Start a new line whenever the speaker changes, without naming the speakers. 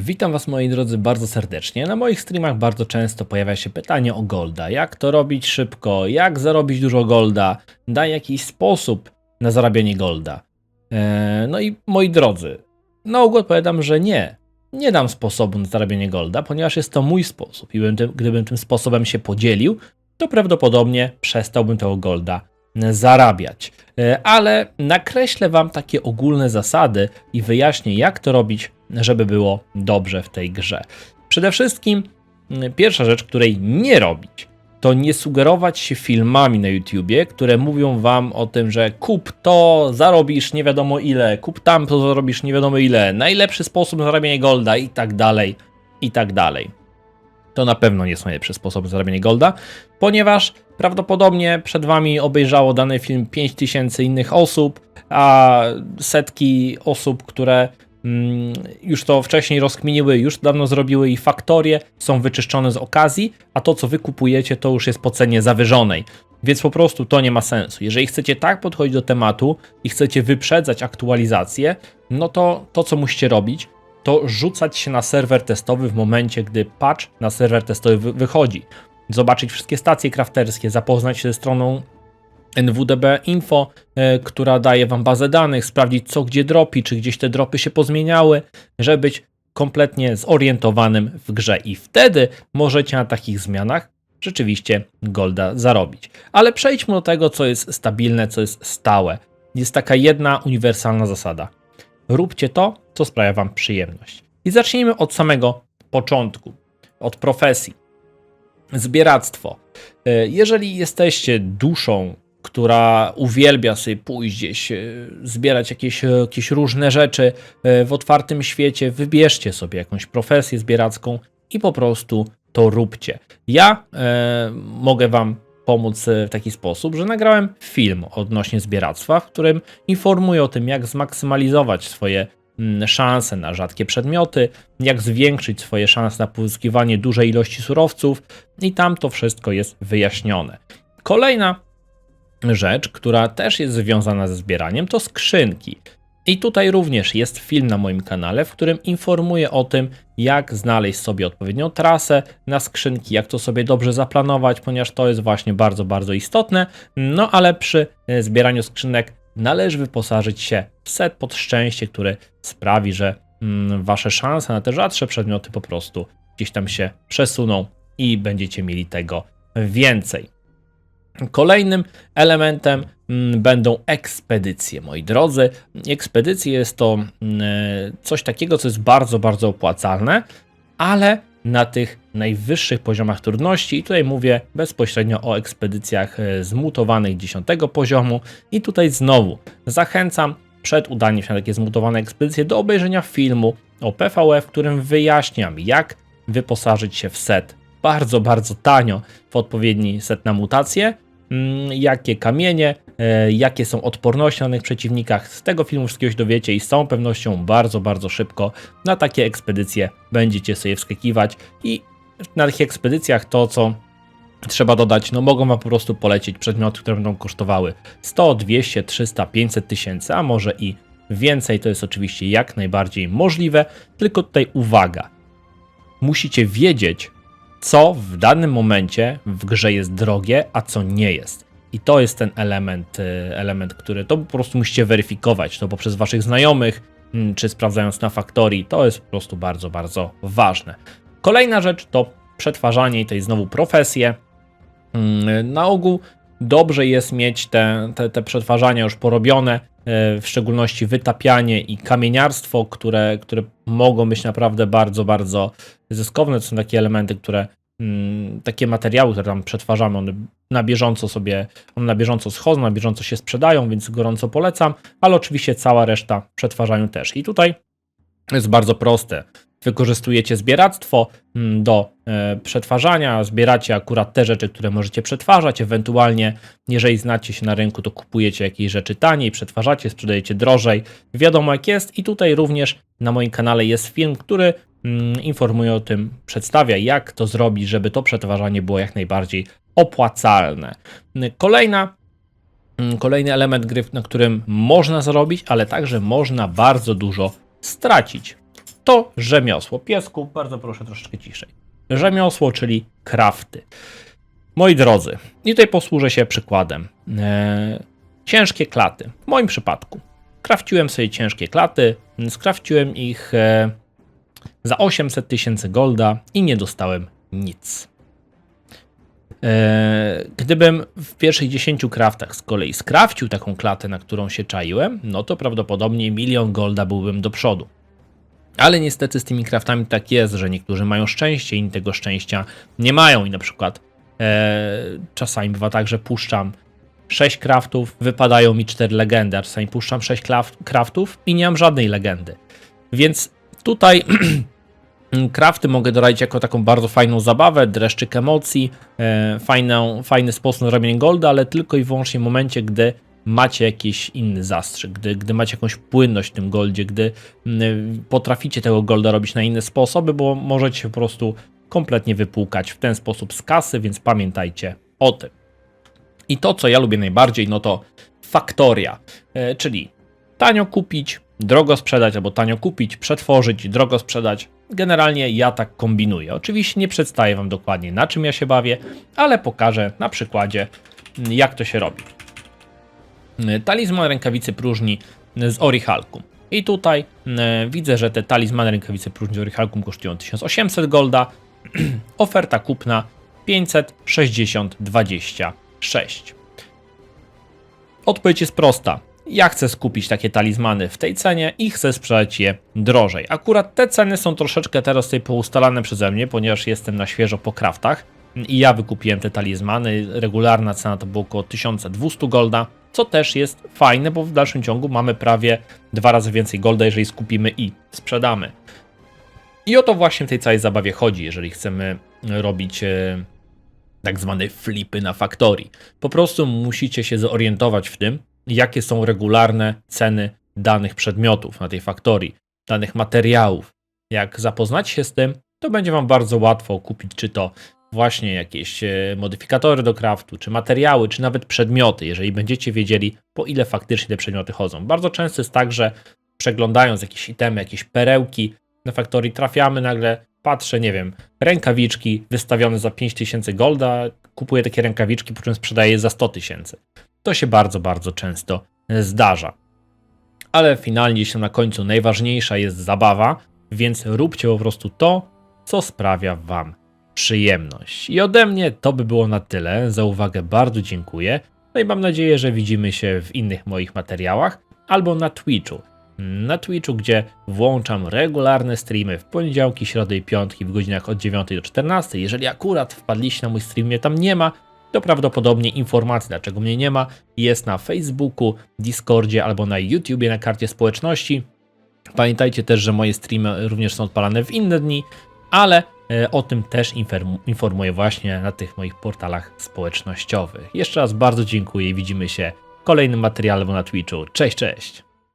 Witam Was moi drodzy bardzo serdecznie. Na moich streamach bardzo często pojawia się pytanie o golda. Jak to robić szybko? Jak zarobić dużo golda? Daj jakiś sposób na zarabianie golda. Eee, no i moi drodzy, na ogół odpowiadam, że nie. Nie dam sposobu na zarabianie golda, ponieważ jest to mój sposób i bym tym, gdybym tym sposobem się podzielił, to prawdopodobnie przestałbym tego golda zarabiać. E, Ale nakreślę Wam takie ogólne zasady i wyjaśnię, jak to robić, żeby było dobrze w tej grze. Przede wszystkim, pierwsza rzecz, której nie robić, to nie sugerować się filmami na YouTubie, które mówią Wam o tym, że kup to, zarobisz nie wiadomo ile, kup tam, to zarobisz nie wiadomo ile, najlepszy sposób na zarabianie golda i tak dalej, i tak dalej to na pewno nie są najlepsze sposoby zarabiania golda, ponieważ prawdopodobnie przed Wami obejrzało dany film 5000 innych osób, a setki osób, które mm, już to wcześniej rozkminiły, już dawno zrobiły i faktorie są wyczyszczone z okazji, a to co Wy kupujecie to już jest po cenie zawyżonej. Więc po prostu to nie ma sensu. Jeżeli chcecie tak podchodzić do tematu i chcecie wyprzedzać aktualizacje, no to to co musicie robić, to rzucać się na serwer testowy w momencie, gdy patch na serwer testowy wy- wychodzi. Zobaczyć wszystkie stacje crafterskie, zapoznać się ze stroną NWDB Info, e, która daje wam bazę danych, sprawdzić co gdzie dropi, czy gdzieś te dropy się pozmieniały, żeby być kompletnie zorientowanym w grze i wtedy możecie na takich zmianach rzeczywiście golda zarobić. Ale przejdźmy do tego, co jest stabilne, co jest stałe. Jest taka jedna uniwersalna zasada. Róbcie to, co sprawia Wam przyjemność. I zacznijmy od samego początku, od profesji. Zbieractwo. E, Jeżeli jesteście duszą, która uwielbia sobie pójść gdzieś, e, zbierać jakieś, e, jakieś różne rzeczy w otwartym świecie, wybierzcie sobie jakąś profesję zbieracką i po prostu to róbcie. Ja e, mogę Wam pomóc w taki sposób, że nagrałem film odnośnie zbieractwa, w którym informuję o tym, jak zmaksymalizować swoje szanse na rzadkie przedmioty, jak zwiększyć swoje szanse na pozyskiwanie dużej ilości surowców i tam to wszystko jest wyjaśnione. Kolejna rzecz, która też jest związana ze zbieraniem, to skrzynki. I tutaj również jest film na moim kanale, w którym informuję o tym, jak znaleźć sobie odpowiednią trasę na skrzynki, jak to sobie dobrze zaplanować, ponieważ to jest właśnie bardzo, bardzo istotne. No ale przy e, zbieraniu skrzynek należy wyposażyć się w set pod szczęście, który sprawi, że mm, wasze szanse na te rzadsze przedmioty po prostu gdzieś tam się przesuną i będziecie mieli tego więcej. Kolejnym elementem mm, będą ekspedycje, moi drodzy. Ekspedycje jest to mm, coś takiego, co jest bardzo, bardzo opłacalne, ale na tych najwyższych poziomach trudności. I tutaj mówię bezpośrednio o ekspedycjach e, zmutowanych 10 poziomu. I tutaj znowu zachęcam przed udaniem się na takie zmutowane ekspedycje do obejrzenia filmu o PvE, w którym wyjaśniam, jak wyposażyć się w set. Bardzo, bardzo tanio w odpowiedni set na mutacje, mm, jakie kamienie, e, jakie są odporności na danych przeciwnikach. Z tego filmu wszystkiego się dowiecie i z całą pewnością bardzo, bardzo szybko na takie ekspedycje będziecie sobie wskakiwać. I na tych ekspedycjach to, co trzeba dodać, no mogą wam po prostu polecieć przedmioty, które będą kosztowały 100, 200, 300, 500 tysięcy, a może i więcej. To jest oczywiście jak najbardziej możliwe, tylko tutaj uwaga. Musicie wiedzieć, co w danym momencie w grze jest drogie, a co nie jest. I to jest ten element, y, element, który to po prostu musicie weryfikować, to poprzez waszych znajomych, mm, czy sprawdzając na faktorii, to jest po prostu bardzo, bardzo ważne. Kolejna rzecz to przetwarzanie i jest znowu profesje. Mm, Na ogół dobrze jest mieć te, te, te przetwarzania już porobione, e, w szczególności wytapianie i kamieniarstwo, które, które mogą być naprawdę bardzo, bardzo zyskowne. To są takie elementy, które mm, takie materiały, które tam przetwarzamy, one na bieżąco sobie, one na bieżąco schodzą, na bieżąco się sprzedają, więc gorąco polecam, ale oczywiście cała reszta w przetwarzaniu też. I tutaj jest bardzo proste. Wykorzystujecie zbieractwo mm, do e, przetwarzania, zbieracie akurat te rzeczy, które możecie przetwarzać, ewentualnie jeżeli znacie się na rynku, to kupujecie jakieś rzeczy taniej, przetwarzacie, sprzedajecie drożej, wiadomo jak jest i tutaj również na moim kanale jest film, który mm, informuje o tym, przedstawia jak to zrobić, żeby to przetwarzanie było jak najbardziej opłacalne. Kolejna Mm, Kolejny element gry, na którym można zarobić, ale także można bardzo dużo stracić. To rzemiosło. Piesku, bardzo proszę troszeczkę ciszej. Rzemiosło, czyli krafty. Moi drodzy, i tutaj posłużę się przykładem. E, ciężkie klaty. W moim przypadku. Krafciłem sobie ciężkie klaty, skrafciłem ich e, za 800 tysięcy golda i nie dostałem nic. E, Gdybym w pierwszych 10 kraftach z kolei skrawcił taką klatę, na którą się czaiłem, no to prawdopodobnie milion golda byłbym do przodu. Ale niestety z tymi kraftami tak jest, że niektórzy mają szczęście, inni tego szczęścia nie mają i na przykład e, czasami bywa tak, że puszczam 6 kraftów, wypadają mi 4 legendy, a czasami puszczam 6 klaf- kraftów i nie mam żadnej legendy. Więc tutaj Krafty mogę doradzić jako taką bardzo fajną zabawę, dreszczyk emocji, e, fajną, fajny sposób na robienie golda, ale tylko i wyłącznie w momencie, gdy macie jakiś inny zastrzyk, gdy, gdy macie jakąś płynność w tym goldzie, gdy mm, potraficie tego golda robić na inne sposoby, bo możecie po prostu kompletnie wypłukać w ten sposób z kasy, więc pamiętajcie o tym. I to, co ja lubię najbardziej, no to faktoria, e, czyli tanio kupić, drogo sprzedać, albo tanio kupić, przetworzyć, drogo sprzedać. Generalnie ja tak kombinuję. Oczywiście nie przedstawię Wam dokładnie na czym ja się bawię, ale pokażę na przykładzie, jak to się robi. Talizman rękawicy próżni z Orichalkum. I tutaj e, widzę, że te talizmany rękawicy próżni z Orichalkum kosztują 1800 golda. Oferta kupna 560,26. Odpowiedź jest prosta. Ja chcę skupić takie talizmany w tej cenie i chcę sprzedać je drożej. Akurat te ceny są troszeczkę teraz tutaj poustalane przeze mnie, ponieważ jestem na świeżo po kraftach i ja wykupiłem te talizmany. Regularna cena to było około 1200 golda, co też jest fajne, bo w dalszym ciągu mamy prawie dwa razy więcej golda, jeżeli skupimy i sprzedamy. I o to właśnie w tej całej zabawie chodzi, jeżeli chcemy robić e, tak zwane flipy na faktorii. Po prostu musicie się zorientować w tym, jakie są regularne ceny danych przedmiotów na tej faktorii, danych materiałów. Jak zapoznacie się z tym, to będzie Wam bardzo łatwo kupić czy to właśnie jakieś e, modyfikatory do craftu, czy materiały, czy nawet przedmioty, jeżeli będziecie wiedzieli, po ile faktycznie te przedmioty chodzą. Bardzo często jest tak, że przeglądając jakieś itemy, jakieś perełki na faktorii, trafiamy nagle, patrzę, nie wiem, rękawiczki wystawione za 5000 golda, kupuję takie rękawiczki, po czym sprzedaję je za 100 tysięcy. To się bardzo, bardzo często zdarza. Ale finalnie się na końcu najważniejsza jest zabawa, więc róbcie po prostu to, co sprawia Wam przyjemność. I ode mnie to by było na tyle. Za uwagę bardzo dziękuję. No i mam nadzieję, że widzimy się w innych moich materiałach albo na Twitchu. Na Twitchu, gdzie włączam regularne streamy w poniedziałki, środy i piątki w godzinach od 9 do 14. Jeżeli akurat wpadliście na mój stream, mnie tam nie ma, to prawdopodobnie informacja, dlaczego mnie nie ma, jest na Facebooku, Discordzie albo na YouTubie na karcie społeczności. Pamiętajcie też, że moje streamy również są odpalane w inne dni, ale o tym też inform- informuję właśnie na tych moich portalach społecznościowych. Jeszcze raz bardzo dziękuję i widzimy się w kolejnym materiale na Twitchu. Cześć, cześć!